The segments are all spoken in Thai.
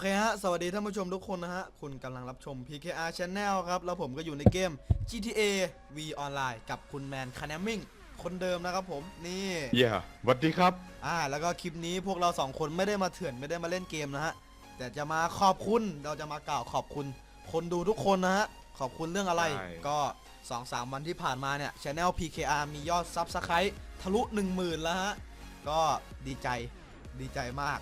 เคฮะ สวัสดีท่านผู้ชมทุกคนนะฮะ คุณกำลังรับชม PKR Channel ครับ แล้วผมก็อยู่ในเกม GTA V Online กับคุณแมนคานามิงคนเดิมนะครับผม นี่ เย่สวัสดีครับ อ่า แล้วก็คลิปนี้พวกเราสองคนไม่ได้มาเถื่อนไม่ได้มาเล่นเกมนะฮะ แต่จะมาขอบคุณ เราจะมากล่าวขอบคุณ คนดูทุกคนนะฮะ ขอบคุณเรื่องอะไร ใช่ ก็2-3วันที่ผ่านมาเนี่ย Channel PKR มียอดซับสไครต์ทะลุ 10,000 แล้วฮะ ก็ดีใจ ดีใจมาก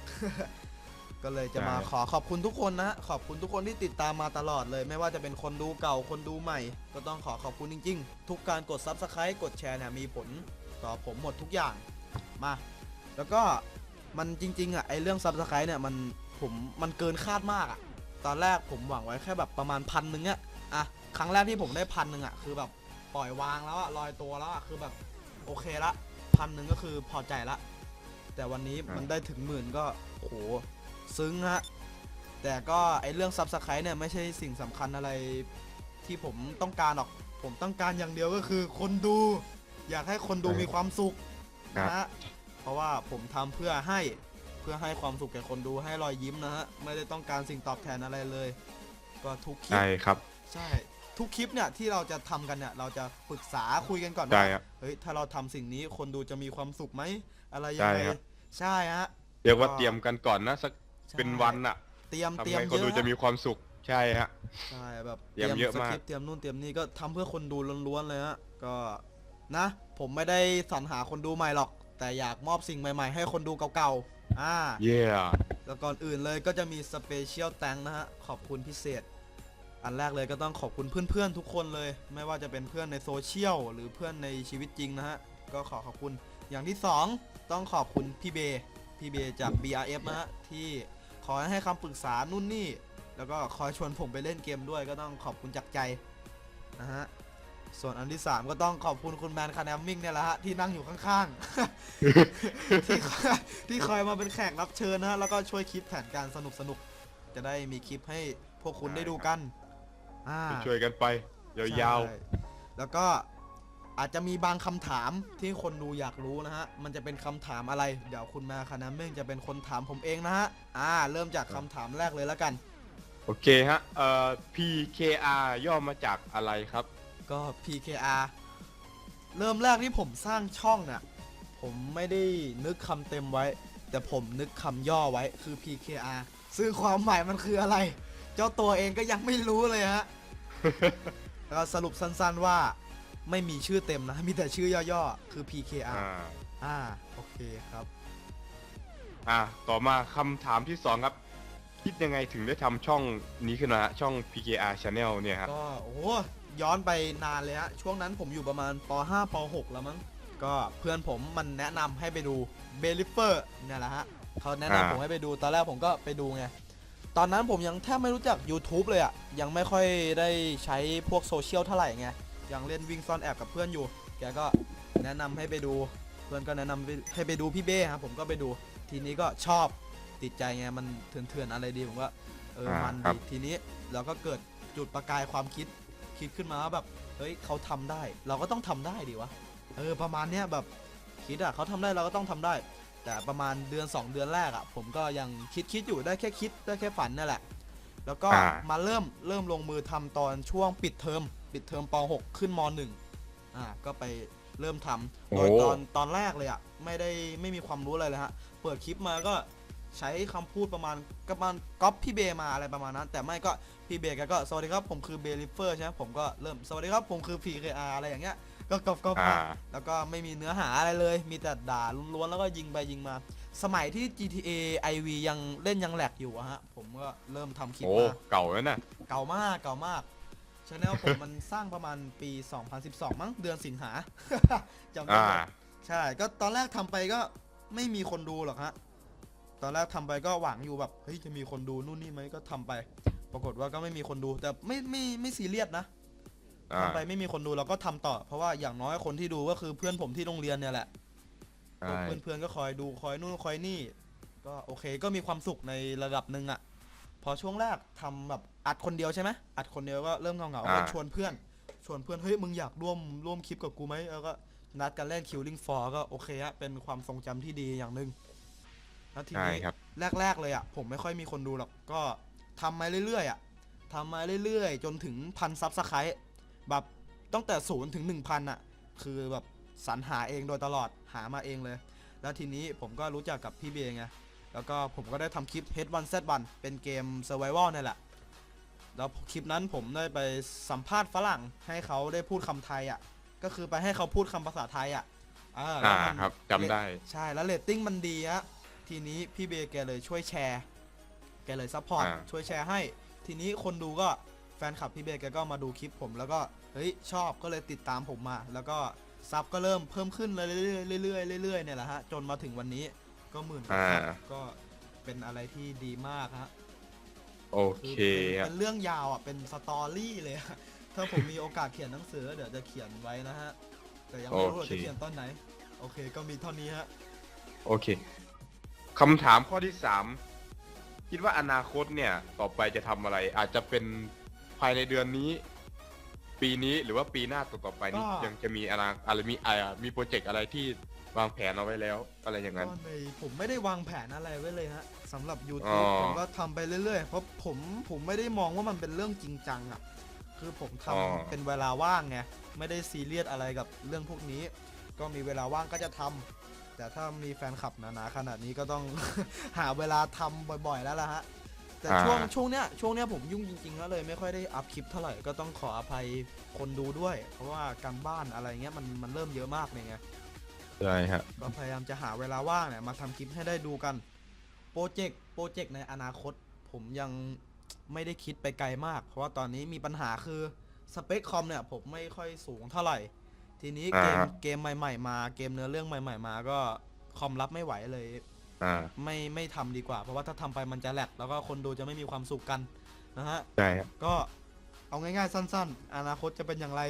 ก็เลยจะมาขอขอบคุณทุกคนนะฮะขอบคุณทุกคนที่ติดตามมาตลอดเลย ไม่ว่าจะเป็นคนดูเก่าคนดูใหม่ ก็ต้องขอขอบคุณจริง ๆ ทุกการกด Subscribe กดแชร์เนี่ยมีผลต่อผมหมดทุกอย่างมา แล้วก็มันจริง ๆอะไอเรื่อง Subscribe เนี่ยมันผมมันเกินคาดมากอะตอนแรกผมหวังไว้แค่แบบประมาณพันหนึ่งอะอะครั้งแรกที่ผมได้พันหนึ่งอะคือแบบปล่อยวางแล้วอะลอยตัวแล้วอะคือแบบโอเคละพันหนึ่งก็คือพอใจละ แต่วันนี้มันได้ถึงหมื่นก็โอ้โห ซึ้งฮะ แต่ก็ไอเรื่องซับสไครต์เนี่ยไม่ใช่สิ่งสำคัญอะไรที่ผมต้องการหรอก ผมต้องการอย่างเดียวก็คือคนดู อยากให้คนดูครับมีความสุขครันะบฮะ เพราะว่าผมทำเพื่อให้เพื่อให้ความสุขแก่คนดูให้รอยยิ้มนะฮะ ไม่ได้ต้องการสิ่งตอบแทนอะไรเลย ก็ทุกคลิปใช่ครับใช่ทุกคลิปเนี่ยที่เราจะทำกันเนี่ยเราจะปรึกษาคุยกันก่อนได้ว่าครับเฮ้ยถ้าเราทำสิ่งนี้คนดูจะมีความสุขไหมอะไรยังใช่ไงครับใช่ฮะเรียกว่าเตรียมกันก่อนนะสัก ใช่เป็นวันอะเตรียมทำเตรียมให้เยคนอะดูจะฮะมีความสุขใช่ฮะ ใช่แบบเตรียมเยอะสมากคริปต์เตรียมนู่นเตรียมนี่ก็ทำเพื่อคนดูล้วนๆเลยฮะก็นะ ผมไม่ได้สรรหาคนดูใหม่หรอก แต่อยากมอบสิ่งใหม่ ๆ ให้คนดูเก่าๆอ่า เย่แล้วก่อนอื่นเลยก็จะมีสเปเชียลแตงนะฮะ ขอบคุณพิเศษ อันแรกเลยก็ต้องขอบคุณเพื่อนๆทุกคนเลย ไม่ว่าจะเป็นเพื่อนในโซเชียลหรือเพื่อนในชีวิตจริงนะฮะ ก็ขอขอบคุณอย่างที่สองต้องขอบคุณพี่เบย์พี่เบย์จาก BRF นะฮะ ที่ คอยให้คำปรึกษานู่นนี่ แล้วก็คอยชวนผมไปเล่นเกมด้วยก็ต้องขอบคุณจากใจนะฮะส่วนอันที่ 3 ก็ต้องขอบคุณคุณแมนคาแนมมิงเนี่ยแหละฮะที่นั่งอยู่ข้างๆที่คอยที่คอยมาเป็นแขกรับเชิญนะฮะแล้วก็ช่วยคิดแผนการสนุกสนุกๆจะได้มีคลิปให้พวกคุณได้ดูกันอ่าช่วยๆกันไปยาวใช่แล้วก็ อาจจะมีบางคำถามที่คนดูอยากรู้นะฮะ มันจะเป็นคำถามอะไร เดี๋ยวคุณแมาคานาเม่งจะเป็นคนถามผมเองนะฮะ อ่า เริ่มจากคำถามแรกเลยแล้วกันๆโอเคฮะ เอ่อ PKR ย่อมาจากอะไรครับ ก็ PKR เริ่มแรกที่ผมสร้างช่องเนี่ยผมไม่ได้นึกคำเต็มไว้ แต่ผมนึกคำย่อไว้คือ PKR ซึ่งความหมายมันคืออะไร เจ้าตัวเองก็ยังไม่รู้เลยฮะแล้วก็สรุปสั้นๆว่า ไม่มีชื่อเต็มนะ มีแต่ชื่อย่อๆ คือ PKR อ่าอ่า โอเคครับ อ่าต่อมาคำถามที่สองครับ คิดยังไงถึงได้ทำช่องนี้ขึ้นมาฮะช่อง PKR Channel เนี่ยครับ ก็โอ้โหย้อนไปนานเลยฮะ ช่วงนั้นผมอยู่ประมาณป .5 ป .6 แล้วมั้ง ก็เพื่อนผมมันแนะนำให้ไปดูเบลิเฟอร์เนี่ยแหละฮะเขาแนะนำอ่า ผมให้ไปดู ตอนแรกผมก็ไปดูไง ตอนนั้นผมยังแทบไม่รู้จัก YouTube เลยอะยังไม่ค่อยได้ใช้พวกโซเชียลเท่าไหร่ไง ยังเล่นวิ่งซ่อนแอบกับเพื่อนอยู่ แกก็แนะนำให้ไปดู เพื่อนก็แนะนำให้ให้ไปดูพี่เบ้ครับผมก็ไปดู ทีนี้ก็ชอบติดใจไงมันเถื่อนๆอะไรดีผมก็เอออ่ามันครัดีบทีนี้เราก็เกิดจุดประกายความคิดคิดขึ้นมาว่าแบบเฮ้ยเขาทำได้ เราก็ต้องทำได้ดิวะเออประมาณเนี้ยแบบคิดอะเขาทำได้เราก็ต้องทำได้ แต่ประมาณเดือน 2 เดือนแรกอะผมก็ยังคิดคิดอยู่ได้แค่คิดได้แค่ฝันนั่นแหละ แล้วก็อ่ามาเริ่มเริ่มลงมือทำตอนช่วงปิดเทอม ปิดเทอมป .6 ขึ้นม .1 อ่าก็ไปเริ่มทำโดยโอ้ตอนตอนแรกเลยอะไม่ได้ไม่มีความรู้อะไรเลยฮะเปิดคลิปมาก็ใช้คำพูดประมาณก็ประมาณก๊อปพี่เบมาอะไรประมาณนั้น แต่ไม่ก็พี่เบแกก็สวัสดีครับผมคือเบลิเฟอร์ใช่ไหมผมก็เริ่มสวัสดีครับผมคือ PKR อะไรอย่างเงี้ยก็ก๊อปก๊อปอ่ามาแล้วก็ไม่มีเนื้อหาอะไรเลย มีแต่ด่าล้วนๆแล้วก็ยิงไปยิงมา สมัยที่ GTA IV ยังเล่นยังแหลกอยู่อะฮะ ผมก็เริ่มทำคลิปโอ้มาเก่าแล้วนะ เก่ามาก เก่ามาก ชาแนลผมมันสร้างประมาณปี 2012 มั้งเดือนสิงหาจำได้อ่าไหมใช่ ก็ตอนแรกทำไปก็ไม่มีคนดูหรอกฮะ ตอนแรกทำไปก็หวังอยู่แบบเฮ้ยจะมีคนดูนู่นนี่ไหมก็ทำไป ปรากฏว่าก็ไม่มีคนดูแต่ไม่ไม่ไม่ซีเรียสนะอ่า ทำไปไม่มีคนดูเราก็ทำต่อ เพราะว่าอย่างน้อยคนที่ดูก็คือเพื่อนผมที่โรงเรียนเนี่ยแหละ ใช่เพื่อนๆก็คอยดูคอยนู่นคอยนี่ ก็โอเคก็มีความสุขในระดับหนึ่งอะพอช่วงแรกทำแบบ อัดคนเดียวใช่ไหมอัดคนเดียวก็เริ่มเหงาๆก็ชวนเพื่อน ชวนเพื่อนเฮ้ยมึงอยากร่วมร่วมคลิปกับกูไหมแล้วก็นัดกันเล่น Killing Floor ก็โอเคฮะเป็นความทรงจำที่ดีอย่างหนึ่งแล้วทีใช่นี้ ครับ แรก ๆ เลยอะ ผมไม่ค่อยมีคนดูหรอก ก็ทำมาเรื่อยๆอะทำมาเรื่อยๆ จนถึงพันซับสไครต์แบบตั้งแต่ศูนย์ถึงหนึ่งพันอะ คือแบบสรรหาเองโดยตลอดหามาเองเลย แล้วทีนี้ผมก็รู้จักกับพี่เบย์ไง แล้วก็ผมก็ได้ทำคลิป H1Z1 เป็นเกม Survival นี่แหละ แล้วคลิปนั้นผมได้ไปสัมภาษณ์ฝรั่งให้เขาได้พูดคำไทยอะ ก็คือไปให้เขาพูดคำภาษาไทยอะอ่าแล้อ่าวมันครับจำได้ ใช่แล้วเรตติ้งมันดีฮะทีนี้พี่เบย์แกเลยช่วยแชร์ แกเลยซัพพอร์ตอ่าช่วยแชร์ให้ ทีนี้คนดูก็แฟนคลับพี่เบย์แกก็มาดูคลิปผมแล้วก็เฮ้ยชอบก็เลยติดตามผมมา แล้วก็ซับก็เริ่มเพิ่มขึ้นเรื่อยๆเรื่อยๆเรื่อยๆเนี่ยแหละฮะจนมาถึงวันนี้ก็หมื่นกว่าอ่าซับก็เป็นอะไรที่ดีมากฮะ โอเคคือคเป็รับนเรื่องยาวอะ เป็นสตอรี่เลยอะถ้าผมมีโอกาสเขียนหนังสือเดี๋ยวจะเขียนไว้นะฮะ แต่ยังไม่รู้ว่าจะเขียนตอนไหน โอเค ก็มีเท่านี้ฮะ โอเคคำถามข้อที่สามคิดว่าอนาคตเนี่ย ต่อไปจะทำอะไร อาจจะเป็นภายในเดือนนี้ ปีนี้หรือว่าปีหน้าต่อๆไปนี้ก็ ยังจะมีอนาอะไรมีอ่ามีโปรเจกต์อะไรที่ วางแผนเอาไว้แล้ว อะไรอย่างนั้น ก็ในผมไม่ได้วางแผนอะไรไว้เลยฮะสำหรับอ๋ YouTube อผมก็ทำไปเรื่อยๆ เพราะผมผมไม่ได้มองว่ามันเป็นเรื่องจริงจังอะ คือผมทำอ๋อ เป็นเวลาว่างไงไม่ได้ซีเรียสอะไรกับเรื่องพวกนี้ ก็มีเวลาว่างก็จะทำแต่ถ้ามีแฟนคลับหนาๆขนาดนี้ก็ต้อง หาเวลาทำบ่อยๆแล้วล่ะฮะแต่ช่วงอ่า ช่วงเนี้ยช่วงเนี้ยผมยุ่งจริงๆแล้วเลย ไม่ค่อยได้อัพคลิปเท่าไหร่ก็ต้องขออภัยคนดูด้วย เพราะว่าการบ้านอะไรเงี้ยมันมันเริ่มเยอะมากเลยไง ใช่ฮะ ก็พยายามจะหาเวลาว่างเนี่ยมาทำคลิปให้ได้ดูกัน โปรเจกต์โปรเจกต์ในอนาคต ผมยังไม่ได้คิดไปไกลมาก เพราะว่าตอนนี้มีปัญหาคือสเปคคอมเนี่ยผมไม่ค่อยสูงเท่าไหร่ ทีนี้เกมอ่า เกมใหม่ ๆ มาเกมเนื้อเรื่องใหม่ ๆ มาก็คอมรับไม่ไหวเลย อ่าไม่ไม่ทำดีกว่า เพราะว่าถ้าทำไปมันจะแหลกแล้วก็คนดูจะไม่มีความสุขกันนะฮะใช่ฮะ ก็เอาง่ายๆสั้น ๆ อนาคตจะเป็นอย่างไร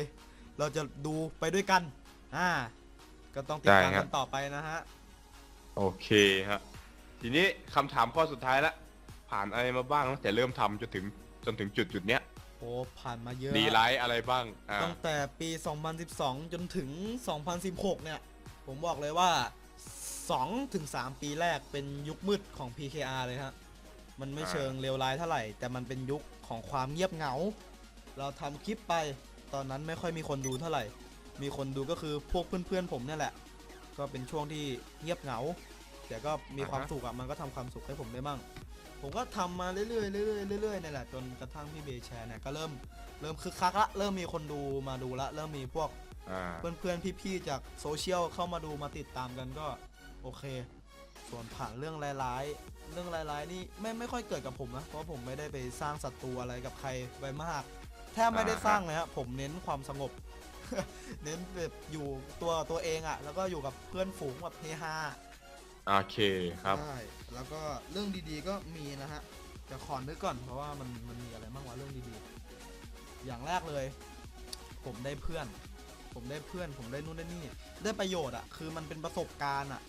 เราจะดูไปด้วยกัน อ่า ก็ต้องติดตามกันต่อไปนะฮะ โอเคฮะทีนี้คำถามข้อสุดท้ายละ ผ่านอะไรมาบ้างตั้งแต่เริ่มทำจนถึงจนถึงจุดจุดๆเนี้ยโอ้ผ่านมาเยอะดีไลท์อะไรบ้างอ่าตั้งแต่ปี 2012 จนถึง 2016 เนี่ย ผมบอกเลยว่า2ถึง3ปีแรกเป็นยุคมืดของ PKR เลยฮะ มันไม่เชิงเลวร้ายเท่าไหร่ แต่มันเป็นยุคของความเงียบเหงา เราทำคลิปไปตอนนั้นไม่ค่อยมีคนดูเท่าไหร่ มีคนดูก็คือพวกเพื่อนๆผมเนี่ยแหละ ก็เป็นช่วงที่เงียบเหงา แต่ก็มีความสุขอะมันก็ทำความสุขให้ผมได้บ้าง ผมก็ทำมาเรื่อยๆเรื่อยๆเรื่อยๆเนี่ยแหละจนกระทั่งพี่เบย์แชร์เนี่ยก็เริ่มเริ่มคึกคักละเริ่มมีคนดูมาดูละเริ่มมีพวกอ่าเพื่อนๆพี่ๆจากโซเชียลเข้ามาดูมาติดตามกันก็โอเค ส่วนผ่านเรื่องร้ายๆ เรื่องร้ายๆนี่ไม่ไม่ค่อยเกิดกับผมนะเพราะผมไม่ได้ไปสร้างศัตรูอะไรกับใครไว้มาก แทบไม่ได้สร้างเลยฮะผมเน้นความสงบ เน้นแบบอยู่ตัวตัวเองอะแล้วก็อยู่กับเพื่อนฝูงแบบเฮฮาโอเคครับใช่แล้วก็เรื่องดีๆก็มีนะฮะจะขอนึกก่อนเพราะว่ามันมันมีอะไรบ้างวะเรื่องดีๆ อย่างแรกเลย ผมได้เพื่อน ผมได้เพื่อน ผมได้นู่นได้นี่ ได้ประโยชน์อะคือมันเป็นประสบการณ์อะ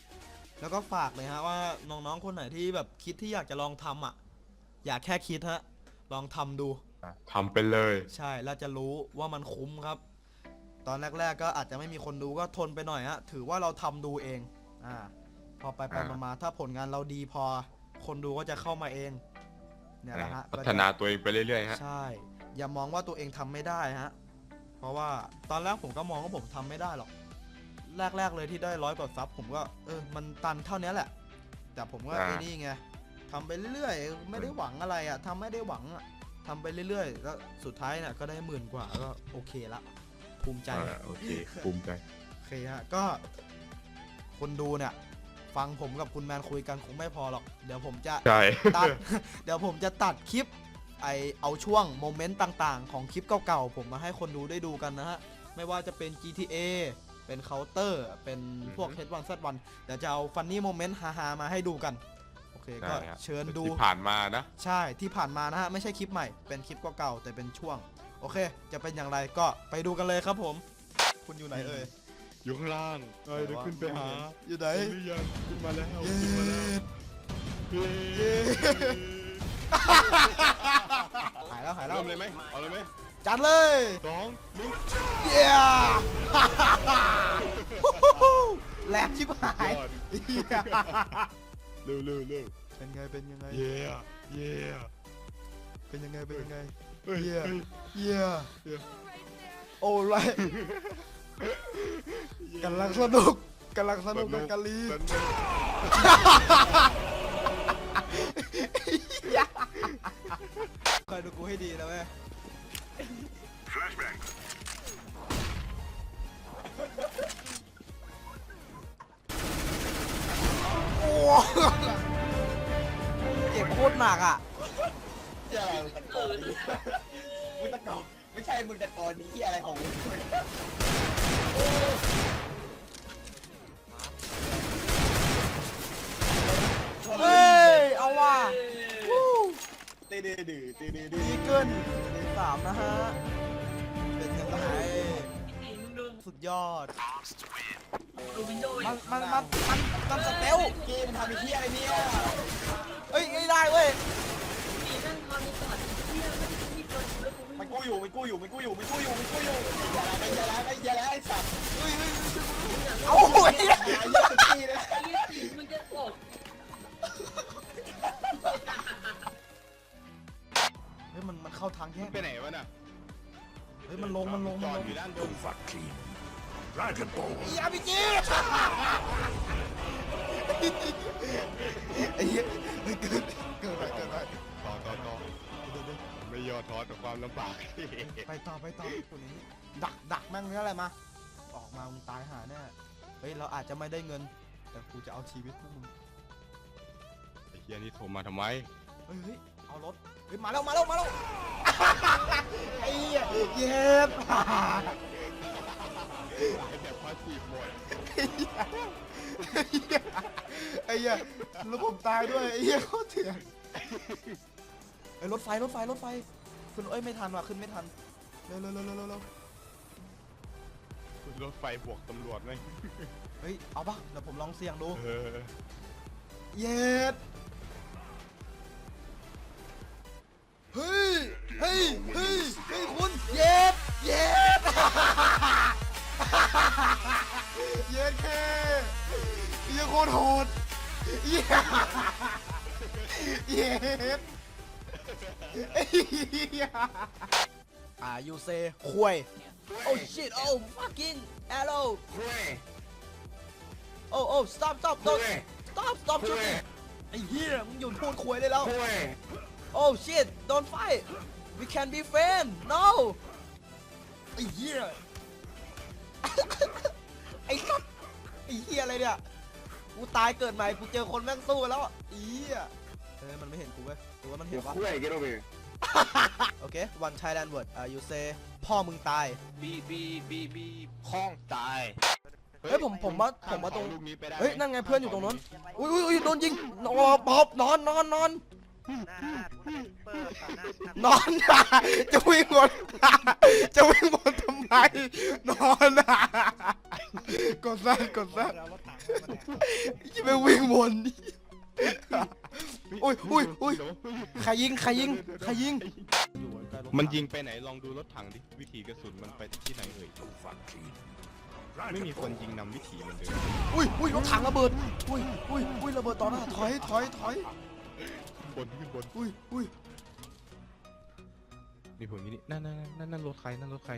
แล้วก็ฝากเลยฮะว่าน้องๆคนไหนที่แบบคิดที่อยากจะลองทำอะอย่าแค่คิดฮะ ลองทำดูทำไปเลย ใช่แล้วจะรู้ว่ามันคุ้มครับ ตอนแรกๆก็อาจจะไม่มีคนดูก็ทนไปหน่อยฮะถือว่าเราทำดูเองอ่าพอไปไปอ่ามาๆถ้าผลงานเราดีพอ คนดูก็จะเข้ามาเองเนี่ยแหละฮะพัฒนาตัวเองไปเรื่อยๆฮะ ใช่ อย่ามองว่าตัวเองทำไม่ได้ฮะ เพราะว่าตอนแรกผมก็มองว่าผมทำไม่ได้หรอก แรกๆเลยที่ได้ร้อยกว่าซับผมก็เออมันตันเท่านี้แหละ แต่ผมก็อ่า ไอ้นี่ไงทำไปเรื่อยๆ ไม่ได้หวังอะไรอะทำไม่ได้หวังอะทำไปเรื่อยๆ แล้วสุดท้ายเนี่ยก็ได้หมื่นกว่าก็โอเคละ ภูมิใจอ่าโอเคภูมิใจ โอเคฮะก็คนดูเนี่ย ฟังผมกับคุณแมนคุยกันคงไม่พอหรอก เดี๋ยวผมจะ ใช่ ตัด เดี๋ยวผมจะตัดคลิป ไอเอาช่วงโมเมนต์ต่างๆ ของคลิปเก่าๆ ผมมาให้คนดูได้ดูกันนะฮะ ไม่ว่าจะเป็น GTA เป็นเคาน์เตอร์เป็นพวก อือฮึ H1 Z1 เดี๋ยวจะเอาฟันนี่โมเมนต์ฮาๆ มาให้ดูกัน โอเค ก็ใช่ฮะเชิญดู ที่ผ่านมานะ ใช่ที่ผ่านมานะฮะ ไม่ใช่คลิปใหม่เป็นคลิปเก่าๆแต่เป็นช่วงโอ เค จะเป็นอย่างไรก็ไปดูกันเลยครับผม คุณอยู่ไหนเอ่ย อยู่ข้างล่างเอ้ยเดี๋ยวขึ้นไปหาอยู่ไหนเห็นหรือยังขึ้นมาแล้วเย้ขึ้นมาแล้วเย้เย้หายแล้วหายแล้วเริ่มเลยไหมเอาเลยไหมจัดเลยสองหนึ่งเย้แหลกชิบหายยอดเหี้ยเร็วเร็วเร็วเป็นไงเป็นยังไงเย่เย่เป็นยังไงเป็นยังไง เฮ้ยเย่เฮ้ยเย่โอ้ไรกำลังสนุกกำลังสนุกกับกะลีสนุกคอยดูกูให้ดีนะเว้ยโอ้เจ็บโคตรหนักอะ อย่าตะกนมึงตะกนไม่ใช่มึงตะโกนนี่อะไรของมึงเฮ้ย เอาว่ะวู้ตีดื้อดื้อตีดื้อดื้ดีอเกินสามนะฮะเป็นยังไงสุดยอด มัน มัน มัน มันมันสเตลเกมทำไอ้เหี้ยอะไรเนี่ย เอ้ยไม่ได้เว้ย มัน กู้อยู่มันกู้อยู่มันกู้อยู่มันกู้อยู่มันกู้อยู่อย่าละไอ้อย่าละไอ้อย่าละไอ้สัตว์เอาโอ้ยอย่าเยอะสุดที่เลยเฮ้ยมันมันเข้าทางแยกไปไหนวะน่ะเฮ้ยมันลงมันลงจมันอลดงอยู่ด้านบน Dragon Ball. อีอาร์พีจีไอ้เหี้ยเฮ้ยเกินเกินไปเกินไปต่อต่อต่อ ไม่ย่อท้อต่อความลำบากไปต่อไปต่อคนนี้ ดักดักแม่งเนี้ยอะไรมา ออกมามึงตายหาแน่เฮ้ยเราอาจจะไม่ได้เงิน แต่กูจะเอาชีวิตพวกมึงไอ้เฮียนี่โทรมาทำไมเฮ้ยเฮ้ยเอารถเฮ้ยมาแล้วมาแล้วมาแล้วไอ้เหี้ยเย็บไอ้แบบพาสซีฟหมดไอ้เหี้ยแล้วผมตายด้วยไอ้เหี้ยโคตรเถื่อน ไอ้ยรถไฟรถไฟรถไฟขึ้นเอ้ยไม่ทันว่ะขึ้นไม่ทันเร็วเร็วเร็วเร็วเร็วเร็วรถไฟบวกตำรวจไหมเฮ้ยเอาปะเดี๋ยวผมลองเสี่ยงดูเออเย็ดเฮ้ยเฮ้ยเฮ้ยเฮ้ยคุณเย็ดเย็ดเย็ดแค่เหี้ยังโคตรโหดเย็ดเย็ดไอ้เหี้ยอ่า you say คุย oh shit oh fucking hello คุย oh oh stop stop คุ don't ย stop stop คุย shooting ไอ้เหี้ยมึงหยุดพูดคุยได้แล้ว คุย oh shit don't fight we can be friends no ไอ้เหี้ย ไอ้สัสไอ้เหี้ยอะไรเนี่ย กูตายเกิดใหม่กูเจอคนแม่งสู้กันแล้วอะไอ้เหี้ยเฮ้ยมันไม่เห็นกูเว้ยห รือว่ามันเห็นวะคุยกันเลยโอเค one Thailand word อ่า you say พ่อมึงตาย บีบีบีบีคล้องตายเฮ้ยผมผมว่าผมว่าตรง ลูกนี้ไปได้เฮ้ย นั่นไงเพื่อนอยู่ตรงนั้น อุ้ยอุ้ยอุ้ยโดนยิงนอนปอบนอนนอนนอนนอน จะวิ่งวนจะวิ่งวนทำไม นอนกดซะกดซะจะไปวิ่งวน อุ้ยอุ้ยอุ้ยใครยิงใครยิงใครยิง มันยิงไปไหนลองดูรถถังดิวิถีกระสุนมันไปที่ไหนเอ่ยไม่มีคนยิงนำวิถีมันเลยอุ้ยอุ้ยรถถังระเบิด อุ้ยอุ้ยอุ้ยระเบิดต่อหน้าถอยถอยถอยบนขึ้นบนอุ้ยอุ้ยนี่ผมนี่นั่นนั่นนั่นนั่นรถใครนั่นรถใคร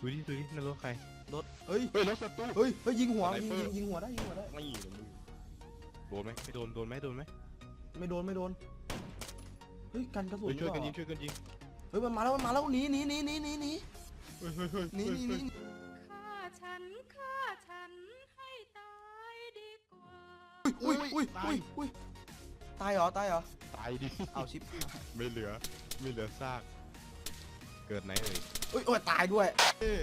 ดูดิดูดินั่นรถใครรถเฮ้ยเฮ้ยรถศัตรูเฮ้ยเฮ้ยยิงหัวสไนยิงเปอร์ยิงยิงหัวได้ยิงหัวได้ไม่ยิงมึง โดนไหมไม่โดน โดนไหมโดนไหมไม่โดนไม่โดน เฮ้ยกันกระสุนเฮ้ยช่วยกันเหรยิองช่วยกันยิงเฮ้ยมันมาแล้วมันมาแล้วหนีหนีหนีหนีหนีหนีเฮ้ยเฮ้ยเฮ้ยหนีหนีหนีฆ่าฉันฆ่าฉันให้ตายดีกว่าอุ้ยอุ้ยอุ้ยอุ้ยตายเหรอตายเหรอตายดิ เอาชิปไม่เหลือ ไม่เหลือซาก เกิดไหนเอ่ยอุ้ยโอ้ยตายด้วยเอ้ย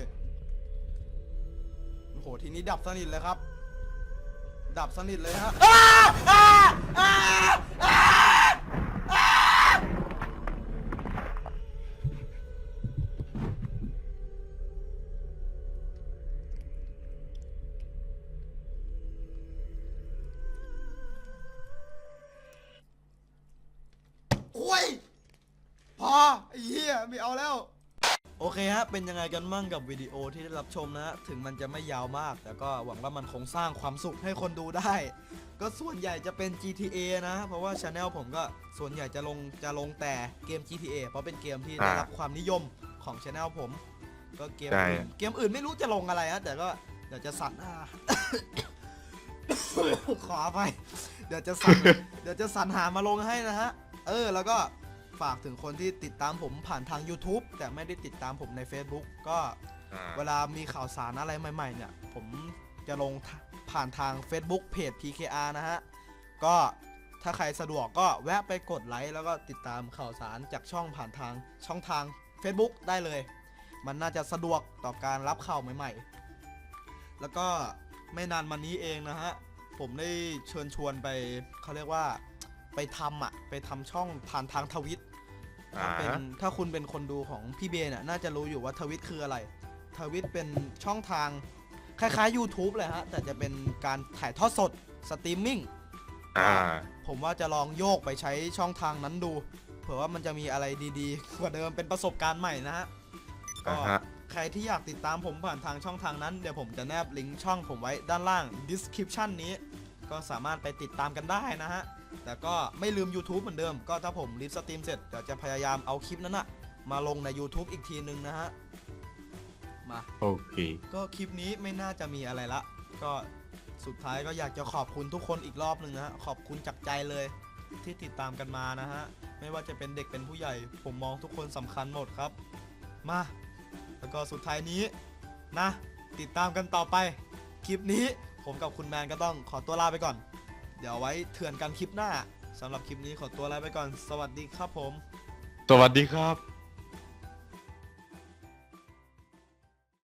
โอ้โหทีนี้ดับสนิทเลยครับ ดับสนิทเลยฮะอ้าอ้าอ้าอ้าอ้าโอ้ยพอไอ้เหี้ยไม่เอาแล้ว โอเคเคฮะ เป็นยังไงกันมั่งกับวิดีโอที่ได้รับชมนะฮะ ถึงมันจะไม่ยาวมาก แต่ก็หวังว่ามันคงสร้างความสุขให้คนดูได้ ก็ส่วนใหญ่จะเป็น GTA นะ เพราะว่าช anel ผมก็ส่วนใหญ่จะลงจะลงแต่เกม GTA เพราะเป็นเกมที่ได้รับความนิยมของช anel ผม ก็เกมใช่ อื่นเกมอื่นไม่รู้จะลงอะไรฮะแต่ก็เดี๋ยวจะสั่นหาขอไปเดี๋ยวจะสั่น เดี๋ยวจะสรรหามาลงให้นะฮะ เออ แล้วก็ ฝากถึงคนที่ติดตามผมผ่านทาง YouTube แต่ไม่ได้ติดตามผมใน Facebook ก็อ่าเวลามีข่าวสารอะไรใหม่ๆ เนี่ย ผมจะลงผ่านทาง Facebook เพจ PKR นะฮะ ก็ถ้าใครสะดวกก็แวะไปกดไลค์แล้วก็ติดตามข่าวสารจากช่องผ่านทางช่องทาง Facebook ได้เลย มันน่าจะสะดวกต่อการรับข่าวใหม่ๆ แล้วก็ไม่นานมานี้เองนะฮะ ผมได้เชิญชวนไปเขาเรียกว่าไปทำอะไปทำช่องผ่านทางทวิต อ่าเป็นถ้าคุณเป็นคนดูของพี่เบนน่ะน่าจะรู้อยู่ว่าทวิตคืออะไรทวิตเป็นช่องทางคล้ายๆ YouTube เลยฮะ แต่จะเป็นการถ่ายทอดสดสตรีมมิ่งอ่าผมว่าจะลองโยกไปใช้ช่องทางนั้นดู เผื่อว่ามันจะมีอะไรดีๆ กว่าเดิมเป็นประสบการณ์ใหม่นะฮะก็อ่าฮะใครที่อยากติดตามผมผ่านทางช่องทางนั้น เดี๋ยวผมจะแนบลิงก์ช่องผมไว้ด้านล่าง description นี้ ก็สามารถไปติดตามกันได้นะฮะ แต่ก็ไม่ลืม YouTube เหมือนเดิม ก็ถ้าผมรีบสตรีมเสร็จเดี๋ยวจะพยายามเอาคลิปนั้นนะมาลงใน YouTube อีกทีนึงนะฮะ มา โอเค ก็คลิปนี้ไม่น่าจะมีอะไรละ ก็สุดท้ายก็อยากจะขอบคุณทุกคนอีกรอบหนึ่งนะฮะ ขอบคุณจากใจเลยที่ติดตามกันมานะฮะ ไม่ว่าจะเป็นเด็กเป็นผู้ใหญ่ ผมมองทุกคนสำคัญหมดครับ มา แล้วก็สุดท้ายนี้นะ ติดตามกันต่อไป คลิปนี้ผมกับคุณแมนก็ต้องขอตัวลาไปก่อน เดี๋ยวไว้เถื่อนกันคลิปหน้าสำหรับคลิปนี้ขอตัวลาไปก่อน สวัสดีครับผม สวัสดีครับ